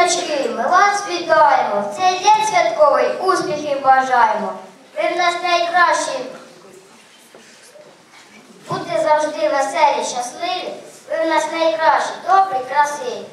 землячки, ми вас вітаємо. В цей день святковий успіхів бажаємо. Ви в нас найкращі. Будьте завжди веселі, щасливі. Ви в нас найкращі, добрі, красиві.